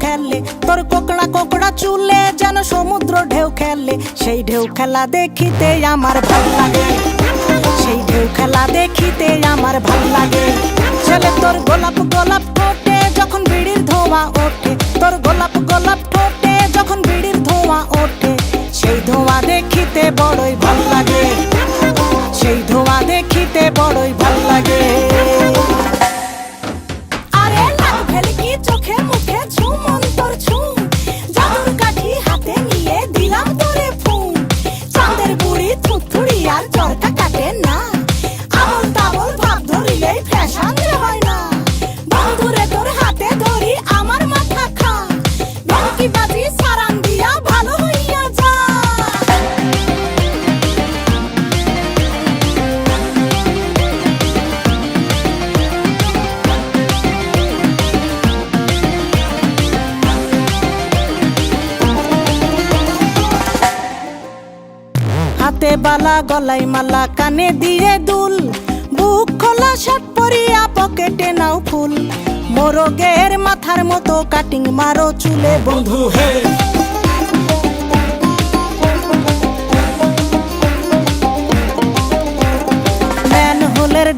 খেলে। তোর কোকড়া কোকড়া চুলে যেন সমুদ্র ঢেউ খেলে। সেই ঢেউ খেলা দেখিতে আমার ভালো লাগে। সেই ঢেউ খেলা দেখিতে আমার ভালো লাগে। ছেলে তোর গোলাপ গোলাপ হাতে বালা, গলায় মালা, কানে দিয়ে দুল। বুক খোলা, শার্ট পরিয়া, পকেটে নাও ফুল। মোরগের মাথার মতো কাটিং মারো চুলে, বন্ধু, হে।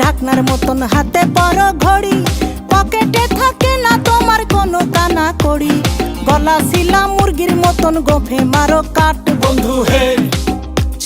ঢাকনার মতন হাতে বড় ঘড়ি। পকেটে থাকে না তোমার কোনো কানা কড়ি। গলা শিলা মুরগির মতন গোফে মারো কাট বন্ধু, হে।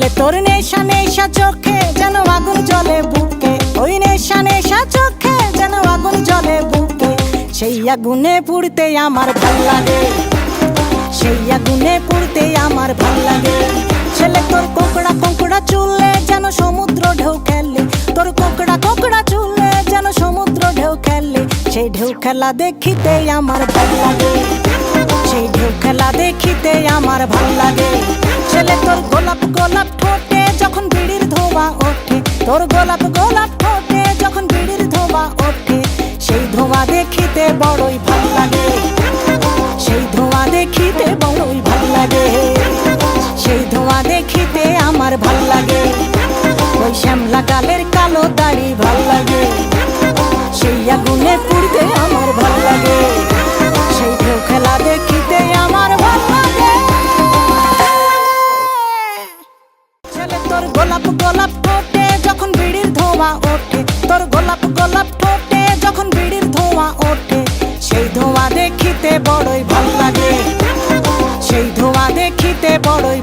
ছেলে তোর নেশা নেশা চোখে যেন আগুন জলে বুকে। ওই নেশা নেশা চোখে যেন আগুন জলে বুকে। সেই আগুনে পুড়তে আমার ভালো লাগে। সেই আগুনে পুড়তে আমার ভালো লাগে। ছেলে, তোর কোকড়া কোকড়া চুলে যেন সমুদ্র ঢেউ খেলে। তোর কোকড়া কোকড়া চুলে যেন সমুদ্র ঢেউ খেলে। সেই ঢেউ খেলা দেখিতে আমার ভালো লাগে। সেই ঢেউ খেলা দেখিতে আমার ভালো লাগে। ছেলে, তোর গোলাপ গোলাপ ঠোঁটে যখন বিড়ির ধোয়া ওঠে। তোর গোলাপ গোলাপ ঠোঁটে যখন বিড়ির ধোয়া ওঠে। সেই ধোয়া দেখিতে বড়ই সুন্দর গোলাপ গোলাপ ফোটে, যখন বিড়ির ধোঁয়া ওঠে, সেই ধোঁয়া দেখিতে বড়ই ভালো লাগে। সেই ধোঁয়া দেখিতে বড়ই